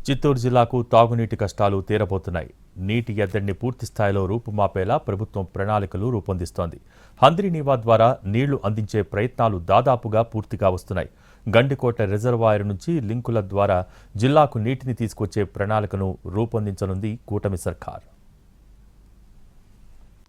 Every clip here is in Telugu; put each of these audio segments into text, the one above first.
చిత్తూరు జిల్లాకు తాగునీటి కష్టాలు తీరబోతున్నాయి. నీటి ఎద్దడిని పూర్తి స్థాయిలో రూపుమాపేలా ప్రభుత్వం ప్రణాళికలు రూపొందిస్తోంది. హంద్రీనీవా ద్వారా నీళ్ళు అందించే ప్రయత్నాలు దాదాపుగా పూర్తిగా వస్తున్నాయి. గండికోట రిజర్వాయర్ నుంచి లింకుల ద్వారా జిల్లాకు నీటిని తీసుకొచ్చే ప్రణాళికను రూపొందించనుంది కూటమి సర్కార్.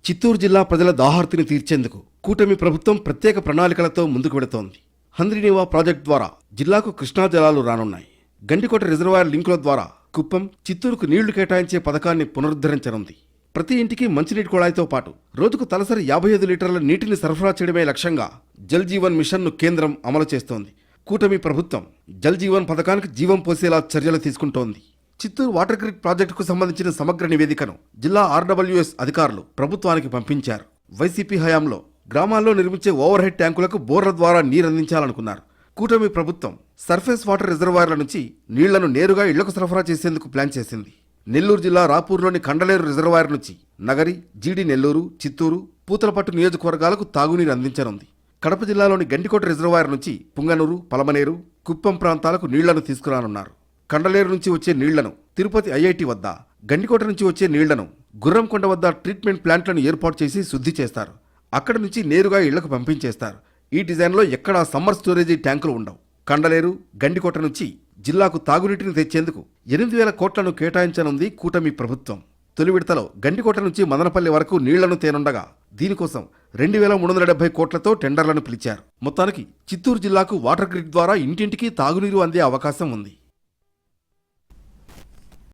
చిత్తూరు జిల్లా ప్రజల దాహార్తిని తీర్చేందుకు కూటమి ప్రభుత్వం ప్రత్యేక ప్రణాళికలతో ముందుకు వెడుతోంది హంద్రీనివా ప్రాజెక్టు ద్వారా జిల్లాకు కృష్ణా జలాలు రానున్నాయి. గండికోట రిజర్వాయర్ లింకుల ద్వారా కుప్పం చిత్తూరుకు నీళ్ళు కేటాయించే పథకాన్ని పునరుద్ధరించనుంది. ప్రతి ఇంటికి మంచినీటి కుళాయితో పాటు రోజుకు తలసరి యాభై ఐదు లీటర్ల నీటిని సరఫరా చేయడమే లక్ష్యంగా జల్ జీవన్ మిషన్ను కేంద్రం అమలు చేస్తోంది. కూటమి ప్రభుత్వం జల్ జీవన్ పథకానికి జీవం పోసేలా చర్యలు తీసుకుంటోంది. చిత్తూరు వాటర్ గ్రిడ్ ప్రాజెక్టుకు సంబంధించిన సమగ్ర నివేదికను జిల్లా ఆర్డబ్ల్యూఎస్ అధికారులు ప్రభుత్వానికి పంపించారు. వైసీపీ హయాంలో గ్రామాల్లో నిర్మించే ఓవర్ హెడ్ ట్యాంకులకు బోర్ల ద్వారా నీరందించాలనుకున్నారు. కూటమి ప్రభుత్వం సర్ఫేస్ వాటర్ రిజర్వాయర్ల నుంచి నీళ్ళను నేరుగా ఇళ్ళకు సరఫరా చేసేందుకు ప్లాన్ చేసింది. నెల్లూరు జిల్లా రాపూర్లోని కండలేరు రిజర్వాయర్ నుంచి నగరి జీడి నెల్లూరు చిత్తూరు పూతలపట్టు నియోజకవర్గాలకు తాగునీరు అందించనుంది. కడప జిల్లాలోని గండికోట రిజర్వాయర్ నుంచి పుంగనూరు పలమనేరు కుప్పం ప్రాంతాలకు నీళ్ళను తీసుకురానున్నారు. కండలేరు నుంచి వచ్చే నీళ్ళను తిరుపతి ఐఐటి వద్ద గండికోట నుంచి వచ్చే నీళ్ళను గుర్రంకొండ వద్ద ట్రీట్మెంట్ ప్లాంట్లను ఏర్పాటు చేసి శుద్ధి చేస్తారు. అక్కడి నుంచి నేరుగా ఇళ్ళకు పంపించేస్తారు. ఈ డిజైన్లో ఎక్కడా సమ్మర్ స్టోరేజీ ట్యాంకులు ఉండవు. కండలేరు గండికోట నుంచి జిల్లాకు తాగునీటిని తెచ్చేందుకు ఎనిమిది వేల కోట్లను కేటాయించనుంది కూటమి ప్రభుత్వం. తొలి విడతలో గండికోట నుంచి మదనపల్లి వరకు నీళ్ళను తేనుండగా దీనికోసం రెండు వేల మూడు వందల డెబ్బై కోట్లతో టెండర్లను పిలిచారు. మొత్తానికి చిత్తూరు జిల్లాకు వాటర్ గ్రిడ్ ద్వారా ఇంటింటికి తాగునీరు అందే అవకాశం ఉంది.